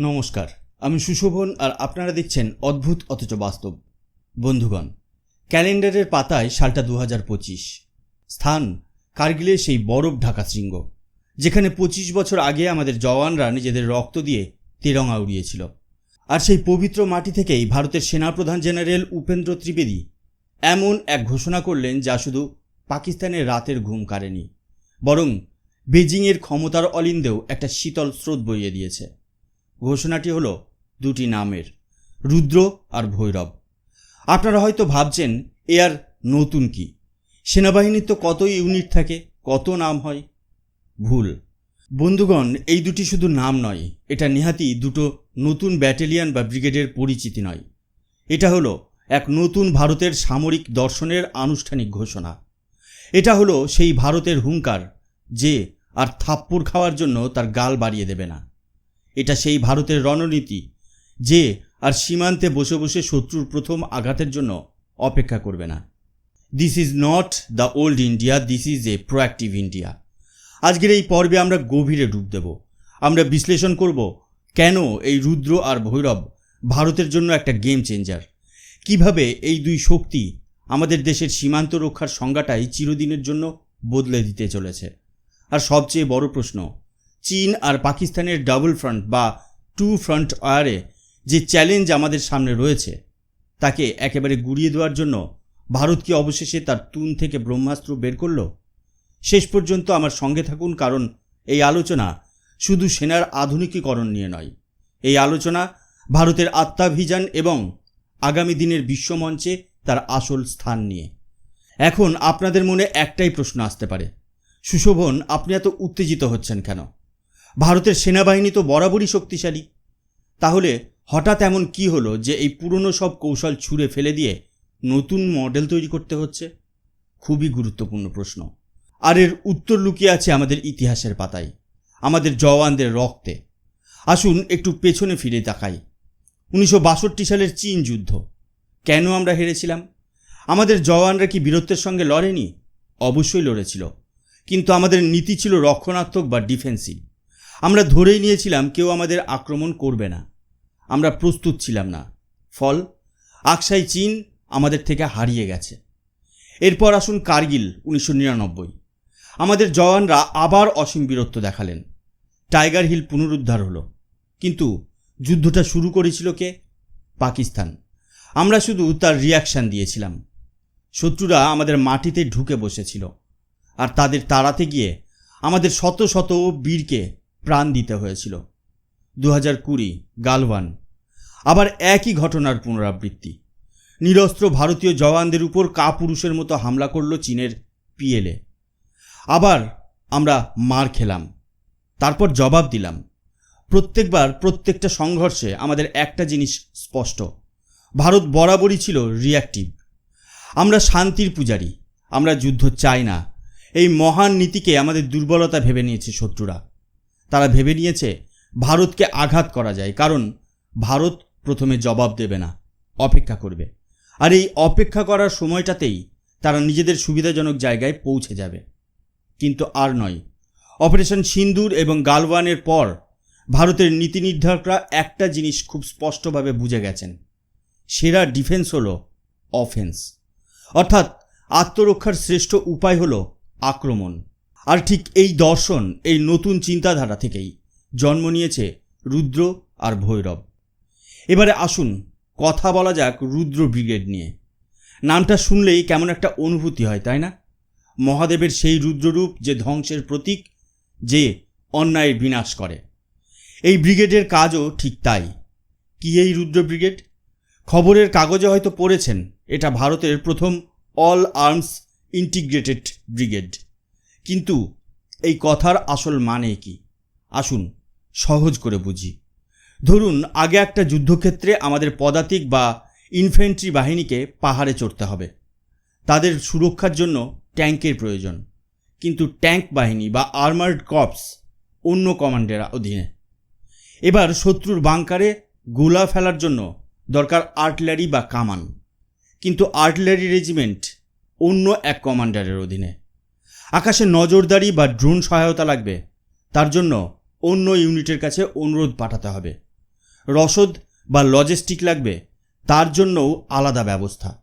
নমস্কার। আমি সুশোভন আর আপনারা দেখছেন অদ্ভুত অথচ বাস্তব। বন্ধুগণ, ক্যালেন্ডারের পাতায় সালটা দু হাজার পঁচিশ। স্থান, কার্গিলের সেই বরফ ঢাকা শৃঙ্গ, যেখানে পঁচিশ বছর আগে আমাদের জওয়ানরা নিজেদের রক্ত দিয়ে তেরঙা উড়িয়েছিল। আর সেই পবিত্র মাটি থেকেই ভারতের সেনাপ্রধান জেনারেল উপেন্দ্র ত্রিবেদী এমন এক ঘোষণা করলেন যা শুধু পাকিস্তানের রাতের ঘুম কাড়েনি, বরং বেজিংয়ের ক্ষমতার অলিন্দেও একটা শীতল স্রোত বইয়ে দিয়েছে। ঘোষণাটি হলো দুটি নামের, রুদ্র আর ভৈরব। আপনারা হয়তো ভাবছেন, এ আর নতুন কি? সেনাবাহিনীর তো কত ইউনিট থাকে, কত নাম হয়? ভুল। বন্ধুগণ, এই দুটি শুধু নাম নয়, এটা নেহাতি দুটো নতুন ব্যাটালিয়ন বা ব্রিগেডের পরিচিতি নয়। এটা হলো এক নতুন ভারতের সামরিক দর্শনের আনুষ্ঠানিক ঘোষণা। এটা হলো সেই ভারতের হুঙ্কার, যে আর থাপ্পড় খাওয়ার জন্য তার গাল বাড়িয়ে দেবে না। এটা সেই ভারতের রণনীতি যে আর সীমান্তে বসে বসে শত্রুর প্রথম আঘাতের জন্য অপেক্ষা করবে না। This is not the old India this is a proactive India আজকের এই পর্বে আমরা গভীরে ডুব দেব। আমরা বিশ্লেষণ করব কেন এই রুদ্র আর ভৈরব ভারতের জন্য একটা গেম চেঞ্জার কীভাবে এই দুই শক্তি আমাদের দেশের সীমান্ত রক্ষার সংজ্ঞাটাই চিরদিনের জন্য বদলে দিতে চলেছে? আর সবচেয়ে বড় প্রশ্ন চীন আর পাকিস্তানের ডাবল ফ্রন্ট বা টু ফ্রন্ট ওয়ারে যে চ্যালেঞ্জ আমাদের সামনে রয়েছে, তাকে একেবারে গুড়িয়ে দেওয়ার জন্য ভারত কি অবশেষে তার তুন থেকে ব্রহ্মাস্ত্র বের করল? শেষ পর্যন্ত আমার সঙ্গে থাকুন, কারণ এই আলোচনা শুধু সেনার আধুনিকীকরণ নিয়ে নয়। এই আলোচনা ভারতের আত্মাভিযান এবং আগামী দিনের বিশ্বমঞ্চে তার আসল স্থান নিয়ে। এখন আপনাদের মনে একটাই প্রশ্ন আসতে পারে, সুশোভন, আপনি এত উত্তেজিত হচ্ছেন কেন? ভারতের সেনাবাহিনী তো বরাবরই শক্তিশালী। তাহলে হঠাৎ এমন কি হলো যে এই পুরনো সব কৌশল ছুঁড়ে ফেলে দিয়ে নতুন মডেল তৈরি করতে হচ্ছে? খুবই গুরুত্বপূর্ণ প্রশ্ন। আর এর উত্তর লুকিয়ে আছে আমাদের ইতিহাসের পাতায়, আমাদের জওয়ানদের রক্তে। আসুন একটু পেছনে ফিরে তাকাই। উনিশশো বাষট্টি সালের চীন যুদ্ধ, কেন আমরা হেরেছিলাম? আমাদের জওয়ানরা কি বীরত্বের সঙ্গে লড়েনি? অবশ্যই লড়েছিল, কিন্তু আমাদের নীতি ছিল রক্ষণাত্মক বা ডিফেন্সিভ। আমরা ধরেই নিয়েছিলাম কেউ আমাদের আক্রমণ করবে না। আমরা প্রস্তুত ছিলাম না। ফল, আকসাই চীন আমাদের থেকে হারিয়ে গেছে। এরপর আসুন কার্গিল, উনিশশো নিরানব্বই। আমাদের জওয়ানরা আবার অসীম বীরত্ব দেখালেন। টাইগার হিল পুনরুদ্ধার হলো। কিন্তু যুদ্ধটা শুরু করেছিল কে? পাকিস্তান। আমরা শুধু তার রিয়াকশান দিয়েছিলাম। শত্রুরা আমাদের মাটিতে ঢুকে বসেছিল। আর তাদের তাড়াতে গিয়ে আমাদের শত শত বীরকে প্রাণ দিতে হয়েছিল। দু হাজার কুড়ি, গালওয়ান। আবার একই ঘটনার পুনরাবৃত্তি। নিরস্ত্র ভারতীয় জওয়ানদের উপর কাপুরুষের মতো হামলা করল চীনের পিএলএ। আবার আমরা মার খেলাম। তারপর জবাব দিলাম। প্রত্যেকবার প্রত্যেকটা সংঘর্ষে আমাদের একটা জিনিস স্পষ্ট। ভারত বরাবরই ছিল রিয়াক্টিভ আমরা শান্তির পূজারী। আমরা যুদ্ধ চাই না। এই মহান নীতিকে আমাদের দুর্বলতা ভেবে নিয়েছে শত্রুরা। তারা ভেবে নিয়েছে ভারতকে আঘাত করা যায়, কারণ ভারত প্রথমে জবাব দেবে না, অপেক্ষা করবে। আর এই অপেক্ষা করার সময়টাতেই তারা নিজেদের সুবিধাজনক জায়গায় পৌঁছে যাবে। কিন্তু আর নয়, অপারেশন সিন্দুর এবং গালওয়ানের পর ভারতের নীতি নির্ধারকরা একটা জিনিস খুব স্পষ্টভাবে বুঝে গেছেন, সেরা ডিফেন্স হলো অফেন্স। অর্থাৎ আত্মরক্ষার শ্রেষ্ঠ উপায় হলো আক্রমণ। আর ঠিক এই দর্শন, এই নতুন চিন্তাধারা থেকেই জন্ম নিয়েছে রুদ্র আর ভৈরব। এবারে আসুন, কথা বলা যাক রুদ্র ব্রিগেড নিয়ে। নামটা শুনলেই কেমন একটা অনুভূতি হয়, তাই না? মহাদেবের সেই রুদ্ররূপ যে ধ্বংসের প্রতীক, যে অন্যায়ের বিনাশ করে। এই ব্রিগেডের কাজও ঠিক তাই। কি এই রুদ্র ব্রিগেড? খবরের কাগজে হয়তো পড়েছেন, এটা ভারতের প্রথম অল আর্মস ইন্টিগ্রেটেড ব্রিগেড। কিন্তু এই কথার আসল মানে কি? আসুন সহজ করে বুঝি। ধরুন, আগে একটা যুদ্ধক্ষেত্রে আমাদের পদাতিক বা ইনফেন্ট্রি বাহিনীকে পাহাড়ে চড়তে হবে। তাদের সুরক্ষার জন্য ট্যাঙ্কের প্রয়োজন। কিন্তু ট্যাঙ্ক বাহিনী বা আর্মার্ড কপস অন্য কমান্ডের অধীনে। এবার শত্রুর বাংকারে গোলা ফেলার জন্য দরকার আর্টলারি বা কামান। কিন্তু আর্টলারি রেজিমেন্ট অন্য এক কমান্ডারের অধীনে। আকাশে নজরদারি বা ড্রোন সহায়তা লাগবে। তার জন্য অন্য ইউনিটের কাছে অনুরোধ পাঠাতে হবে। রসদ বা লজিস্টিক লাগবে, তার জন্যও আলাদা ব্যবস্থা।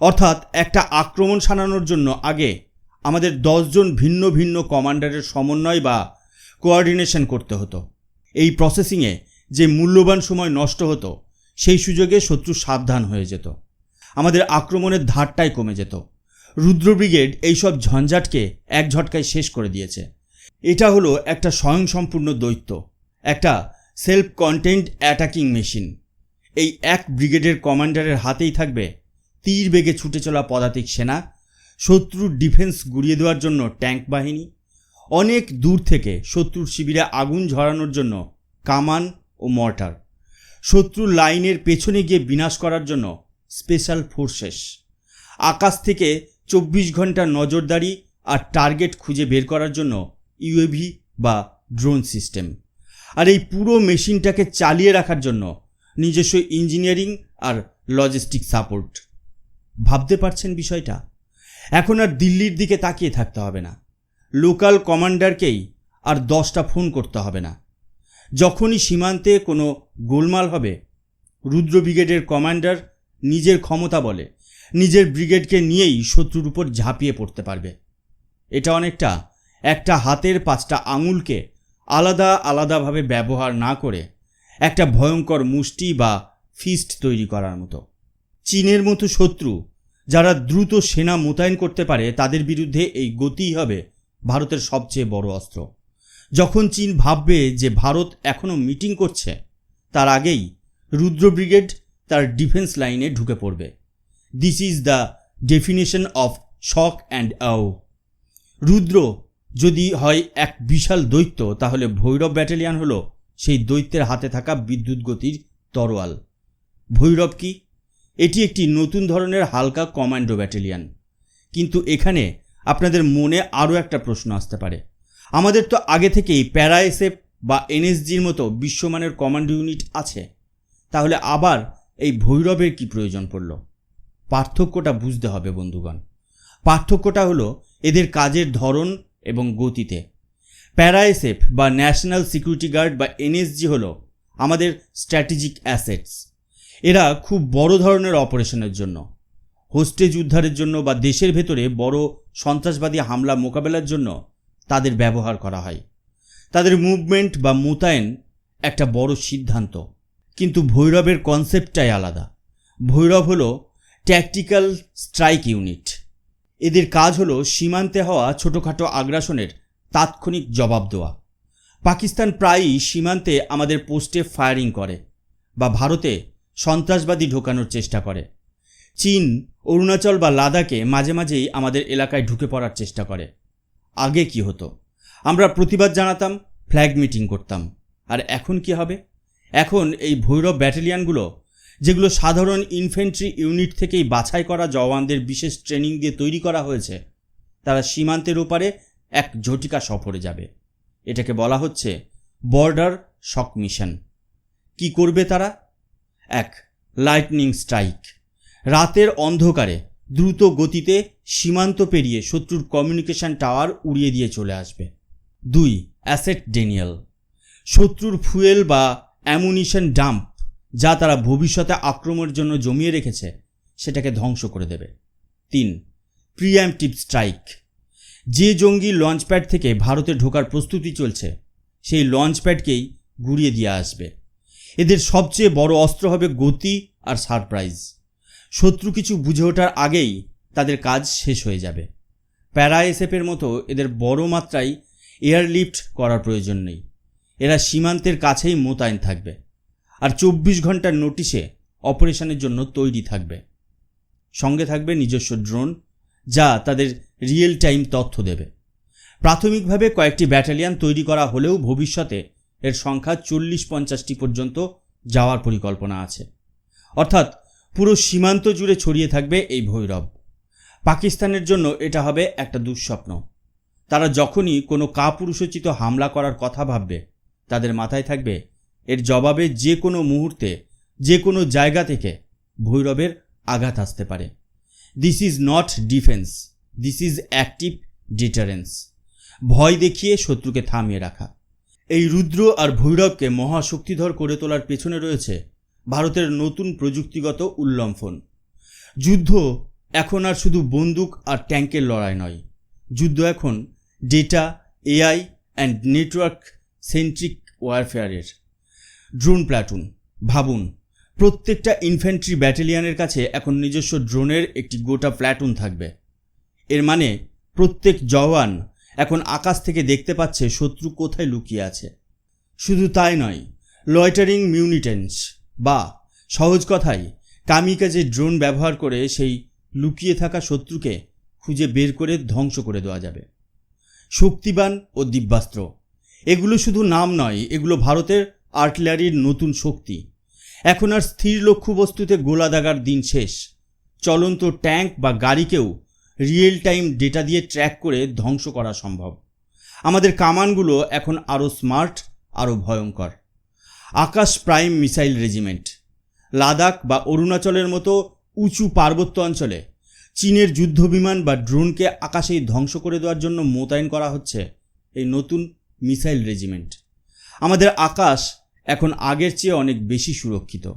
অর্থাৎ একটা আক্রমণ সানানোর জন্য আগে আমাদের দশজন ভিন্ন ভিন্ন কমান্ডারের সমন্বয় বা কোঅর্ডিনেশন করতে হতো। এই প্রসেসিংয়ে যে মূল্যবান সময় নষ্ট হতো, সেই সুযোগে শত্রু সাবধান হয়ে যেত। আমাদের আক্রমণের ধারটাই কমে যেত। রুদ্র ব্রিগেড এইসব ঝঞ্ঝাটকে এক ঝটকায় শেষ করে দিয়েছে। এটা হলো একটা স্বয়ংসম্পূর্ণ দৈত্য, একটা সেলফ কন্টেন্ট অ্যাটাকিং মেশিন এই এক ব্রিগেডের কমান্ডারের হাতেই থাকবে তীর বেগে ছুটে চলা পদাতিক সেনা, শত্রুর ডিফেন্স গুড়িয়ে দেওয়ার জন্য ট্যাঙ্ক বাহিনী, অনেক দূর থেকে শত্রুর শিবিরে আগুন ঝরানোর জন্য কামান ও মর্টার। শত্রুর লাইনের পেছনে গিয়ে বিনাশ করার জন্য স্পেশাল ফোর্সেস আকাশ থেকে চব্বিশ ঘণ্টা নজরদারি আর টার্গেট খুঁজে বের করার জন্য ইউএভি বা ড্রোন সিস্টেম। আর এই পুরো মেশিনটাকে চালিয়ে রাখার জন্য নিজস্ব ইঞ্জিনিয়ারিং আর লজিস্টিক সাপোর্ট। ভাবতে পারছেন বিষয়টা? এখন আর দিল্লির দিকে তাকিয়ে থাকতে হবে না। লোকাল কমান্ডারকেই আর দশটা ফোন করতে হবে না। যখনই সীমান্তে কোনো গোলমাল হবে, রুদ্র ব্রিগেডের কমান্ডার নিজের ক্ষমতা বলে নিজের ব্রিগেডকে নিয়েই শত্রুর উপর ঝাঁপিয়ে পড়তে পারবে। এটা অনেকটা একটা হাতের পাঁচটা আঙুলকে আলাদা আলাদাভাবে ব্যবহার না করে একটা ভয়ঙ্কর মুষ্টি বা ফিস্ট তৈরি করার মতো। চীনের মতো শত্রু যারা দ্রুত সেনা মোতায়েন করতে পারে, তাদের বিরুদ্ধে এই গতিই হবে ভারতের সবচেয়ে বড় অস্ত্র। যখন চীন ভাববে যে ভারত এখনও মিটিং করছে, তার আগেই রুদ্র ব্রিগেড তার ডিফেন্স লাইনে ঢুকে পড়বে। This is the definition of shock and awe Rudra, যদি হয় এক বিশাল দৈত্য, তাহলে ভৈরব ব্যাটালিয়ান হলো সেই দৈত্যের হাতে থাকা বিদ্যুৎ গতির তরোয়াল। ভৈরব কি? এটি একটি নতুন ধরনের হালকা কমান্ডো ব্যাটালিয়ান। কিন্তু এখানে আপনাদের মনে আরও একটা প্রশ্ন আসতে পারে। আমাদের তো আগে থেকেই প্যারাএসএফ বা এনএসজির মতো বিশ্বমানের কমান্ডো ইউনিট আছে। তাহলে আবার এই ভৈরবের কি প্রয়োজন পড়ল? পার্থক্যটা বুঝতে হবে, বন্ধুগণ। পার্থক্যটা হলো এদের কাজের ধরন এবং গতিতে। প্যারাএসএফ বা ন্যাশনাল সিকিউরিটি গার্ড বা এনএসজি হলো আমাদের স্ট্র্যাটেজিক অ্যাসেটস। এরা খুব বড় ধরনের অপারেশনের জন্য, হোস্টেজ উদ্ধারের জন্য বা দেশের ভেতরে বড় সন্ত্রাসবাদী হামলা মোকাবেলার জন্য তাদের ব্যবহার করা হয়। তাদের মুভমেন্ট বা মোতায়েন একটা বড় সিদ্ধান্ত। কিন্তু ভৈরবের কনসেপ্টটাই আলাদা। ভৈরব হলো ট্যাকটিক্যাল স্ট্রাইক ইউনিট এদের কাজ হলো সীমান্তে হওয়া ছোটোখাটো আগ্রাসনের তাৎক্ষণিক জবাব দেওয়া। পাকিস্তান প্রায়ই সীমান্তে আমাদের পোস্টে ফায়ারিং করে বা ভারতে সন্ত্রাসবাদী ঢোকানোর চেষ্টা করে। চীন, অরুণাচল বা লাদাখে মাঝে মাঝেই আমাদের এলাকায় ঢুকে পড়ার চেষ্টা করে। আগে কি হতো? আমরা প্রতিবাদ জানাতাম ফ্ল্যাগ মিটিং করতাম। আর এখন কি হবে? এখন এই ভৈরব ব্যাটালিয়ানগুলো যেগুলো সাধারণ ইনফেন্ট্রি ইউনিট থেকেই বাছাই করা জওয়ানদের বিশেষ ট্রেনিং দিয়ে তৈরি করা হয়েছে। তারা সীমান্তের ওপারে এক ঝটিকা সফরে যাবে। এটাকে বলা হচ্ছে বর্ডার শক মিশন কি করবে তারা? এক লাইটনিং স্ট্রাইক রাতের অন্ধকারে দ্রুত গতিতে সীমান্ত পেরিয়ে শত্রুর কমিউনিকেশন টাওয়ার উড়িয়ে দিয়ে চলে আসবে। দুই অ্যাসেট ডেনিয়াল শত্রুর ফুয়েল বা অ্যামুনিশন ডাম্প যা তারা ভবিষ্যতে আক্রমণের জন্য জমিয়ে রেখেছে, সেটাকে ধ্বংস করে দেবে। তিন প্রিয়ামটিভ স্ট্রাইক। যে জঙ্গি লঞ্চপ্যাড থেকে ভারতে ঢোকার প্রস্তুতি চলছে, সেই লঞ্চপ্যাডকেই গুড়িয়ে দিয়ে আসবে। এদের সবচেয়ে বড় অস্ত্র হবে গতি আর সারপ্রাইজ। শত্রু কিছু বুঝে ওঠার আগেই তাদের কাজ শেষ হয়ে যাবে। প্যারা এসএফের মতো এদের বড় মাত্রায় এয়ারলিফট করার প্রয়োজন নেই। এরা সীমান্তের কাছেই মোতায়েন থাকবে। আর চব্বিশ ঘণ্টার নোটিশে অপারেশনের জন্য তৈরি থাকবে। সঙ্গে থাকবে নিজস্ব ড্রোন, যা তাদের রিয়েল টাইম তথ্য দেবে। প্রাথমিকভাবে কয়েকটি ব্যাটালিয়ান তৈরি করা হলেও ভবিষ্যতে এর সংখ্যা চল্লিশ পঞ্চাশটি পর্যন্ত যাওয়ার পরিকল্পনা আছে। অর্থাৎ পুরো সীমান্ত জুড়ে ছড়িয়ে থাকবে এই ভৈরব। পাকিস্তানের জন্য এটা হবে একটা দুঃস্বপ্ন। তারা যখনই কোনো কাপুরুষোচিত হামলা করার কথা ভাববে, তাদের মাথায় থাকবে এর জবাবে যে কোনো মুহূর্তে, যে কোনো জায়গা থেকে ভৈরবের আঘাত আসতে পারে। This is not defence this is active deterrence ভয় দেখিয়ে শত্রুকে থামিয়ে রাখা। এই রুদ্র আর ভৈরবকে মহাশক্তিধর করে তোলার পেছনে রয়েছে ভারতের নতুন প্রযুক্তিগত উল্লম্ফন। যুদ্ধ এখন আর শুধু বন্দুক আর ট্যাঙ্কের লড়াই নয়। যুদ্ধ এখন data AI and network centric ওয়ারফেয়ারের drone platoon ভাবুন, প্রত্যেকটা ইনফ্যান্ট্রি ব্যাটালিয়নের কাছে এখন নিজস্ব ড্রোনের একটি গোটা প্ল্যাটুন থাকবে। এর মানে প্রত্যেক জওয়ান এখন আকাশ থেকে দেখতে পাচ্ছে শত্রু কোথায় লুকিয়ে আছে। শুধু তাই নয় লয়টারিং মিউনিটেন্স বা, সহজ কথায় কামিকাজে ড্রোন ব্যবহার করে সেই লুকিয়ে থাকা শত্রুকে খুঁজে বের করে ধ্বংস করে দেওয়া যাবে। শক্তিবান ও দিব্যাস্ত্র। এগুলো শুধু নাম নয়, এগুলো ভারতের আর্টিলারির নতুন শক্তি। এখন আর স্থির লক্ষ্যবস্তুতে গোলা দাগার দিন শেষ। চলন্ত ট্যাঙ্ক বা গাড়িকেও রিয়েল টাইম ডেটা দিয়ে ট্র্যাক করে ধ্বংস করা সম্ভব। আমাদের কামানগুলো এখন আরও স্মার্ট, আরও ভয়ঙ্কর। Akash prime missile regiment. Ladakh বা অরুণাচলের মতো উঁচু পার্বত্য অঞ্চলে চীনের যুদ্ধবিমান বা ড্রোনকে আকাশেই ধ্বংস করে দেওয়ার জন্য মোতায়েন করা হচ্ছে এই নতুন মিসাইল রেজিমেন্ট। আমাদের আকাশ এখন আগের চেয়ে অনেক বেশি সুরক্ষিত।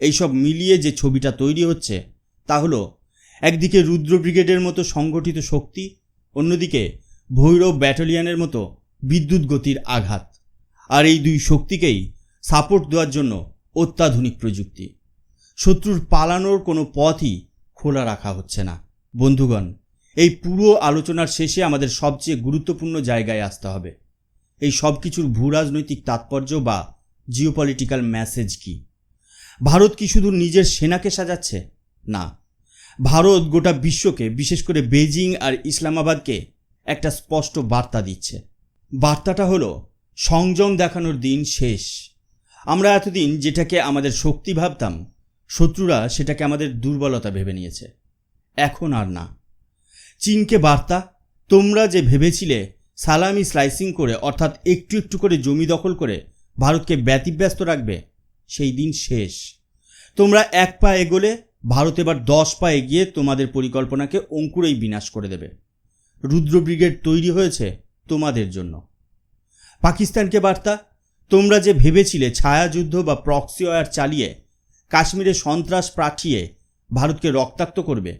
এইসব মিলিয়ে যে ছবিটা তৈরি হচ্ছে, তা হলো একদিকে রুদ্র ব্রিগেডের মতো সংগঠিত শক্তি, অন্যদিকে ভৈরব ব্যাটালিয়নের মতো বিদ্যুৎ গতির আঘাত। আর এই দুই শক্তিকেই সাপোর্ট দেওয়ার জন্য অত্যাধুনিক প্রযুক্তি। শত্রুর পালানোর কোনো পথই খোলা রাখা হচ্ছে না। বন্ধুগণ, এই পুরো আলোচনার শেষে আমাদের সবচেয়ে গুরুত্বপূর্ণ জায়গায় আসতে হবে। এই সব কিছুর ভূরাজনৈতিক তাৎপর্য বা জিওপলিটিক্যাল মেসেজ কি? ভারত কি শুধু নিজের সেনাকে সাজাচ্ছে? না। ভারত গোটা বিশ্বকে, বিশেষ করে বেজিং আর ইসলামাবাদকে একটা স্পষ্ট বার্তা দিচ্ছে। বার্তাটা হলো, সংযম দেখানোর দিন শেষ। আমরা এতদিন যেটাকে আমাদের শক্তি ভাবতাম, শত্রুরা সেটাকে আমাদের দুর্বলতা ভেবে নিয়েছে। এখন আর না। চীনকে বার্তা, তোমরা যে ভেবেছিলে সালামি স্লাইসিং করে, অর্থাৎ একটু একটু করে জমি দখল করে ভারতকে ব্যতিব্যস্ত রাখবে, সেই দিন শেষ। তোমরা এক পা এগোলে, ভারত এবার দশ পা এগিয়ে তোমাদের পরিকল্পনাকে অঙ্কুরেই বিনাশ করে দেবে। রুদ্র ব্রিগেড তৈরি হয়েছে তোমাদের জন্য। পাকিস্তানকে বার্তা, তোমরা যে ভেবেছিলে ছায়াযুদ্ধ বা প্রক্সি ওয়ার চালিয়ে কাশ্মীরে সন্ত্রাস পাঠিয়ে ভারতকে রক্তাক্ত করবে,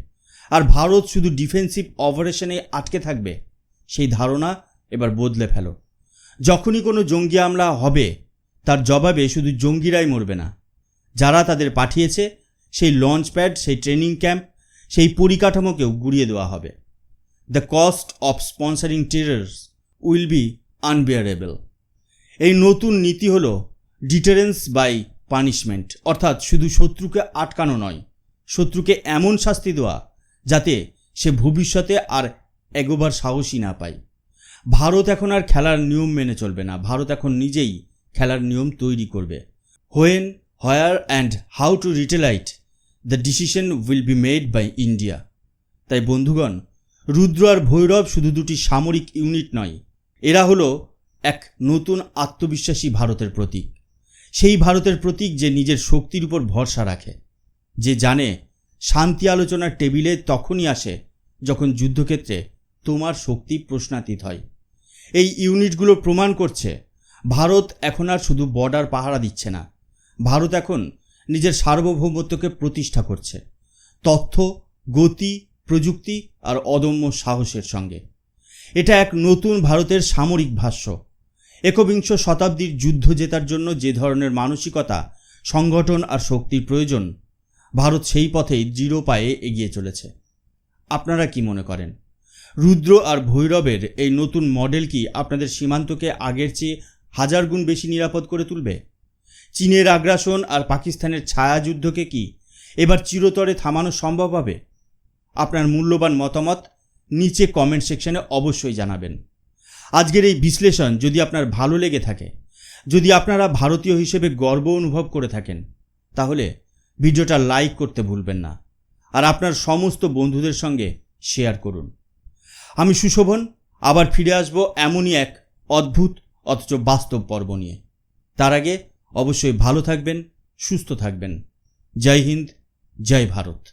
আর ভারত শুধু ডিফেন্সিভ অপারেশনে আটকে থাকবে, সেই ধারণা এবার বদলে ফেলো। যখনই কোনো জঙ্গি হামলা হবে, তার জবাবে শুধু জঙ্গিরাই মরবে না। যারা তাদের পাঠিয়েছে, সেই লঞ্চ প্যাড, সেই ট্রেনিং ক্যাম্প, সেই পরিকাঠামোকেও গুড়িয়ে দেওয়া হবে। The cost of sponsoring terrors will be unbearable এই নতুন নীতি হল ডিটারেন্স বাই পানিশমেন্ট অর্থাৎ শুধু শত্রুকে আটকানো নয়, শত্রুকে এমন শাস্তি দেওয়া যাতে সে ভবিষ্যতে আর এগোবার সাহসই না পায়। ভারত এখন আর খেলার নিয়ম মেনে চলবে না। ভারত এখন নিজেই খেলার নিয়ম তৈরি করবে। When where and how to retaliate the decision will be made by India তাই বন্ধুগণ, রুদ্র আর ভৈরব শুধু দুটি সামরিক ইউনিট নয়, এরা হলো এক নতুন আত্মবিশ্বাসী ভারতের প্রতীক। সেই ভারতের প্রতীক যে নিজের শক্তির উপর ভরসা রাখে, যে জানে শান্তি আলোচনার টেবিলে তখনই আসে যখন যুদ্ধক্ষেত্রে তোমার শক্তি প্রশ্নাতীত হয়। এই ইউনিটগুলো প্রমাণ করছে, ভারত এখন আর শুধু বর্ডার পাহারা দিচ্ছে না। ভারত এখন নিজের সার্বভৌমত্বকে প্রতিষ্ঠা করছে, তথ্য, গতি, প্রযুক্তি আর অদম্য সাহসের সঙ্গে। এটা এক নতুন ভারতের সামরিক ভাষ্য। একবিংশ শতাব্দীর যুদ্ধ জেতার জন্য যে ধরনের মানসিকতা, সংগঠন আর শক্তির প্রয়োজন, ভারত সেই পথেই দৃঢ় পায়ে এগিয়ে চলেছে। আপনারা কি মনে করেন? রুদ্র আর ভৈরবের এই নতুন মডেল কি আপনাদের সীমান্তকে আগের চেয়ে হাজার গুণ বেশি নিরাপদ করে তুলবে? চীনের আগ্রাসন আর পাকিস্তানের ছায়াযুদ্ধকে কি এবার চিরতরে থামানো সম্ভব হবে? আপনার মূল্যবান মতামত নিচে কমেন্ট সেকশনে অবশ্যই জানাবেন। আজকের এই বিশ্লেষণ যদি আপনার ভালো লেগে থাকে, যদি আপনারা ভারতীয় হিসেবে গর্ব অনুভব করে থাকেন, তাহলে ভিডিওটা লাইক করতে ভুলবেন না। আর আপনার সমস্ত বন্ধুদের সঙ্গে শেয়ার করুন। আমি সুশোভন, আবার ফিরে আসব এমনই এক অদ্ভুত, অথচ বাস্তব পর্ব নিয়ে। তার আগে অবশ্যই ভালো থাকবেন, সুস্থ থাকবেন। জয় হিন্দ, জয় ভারত।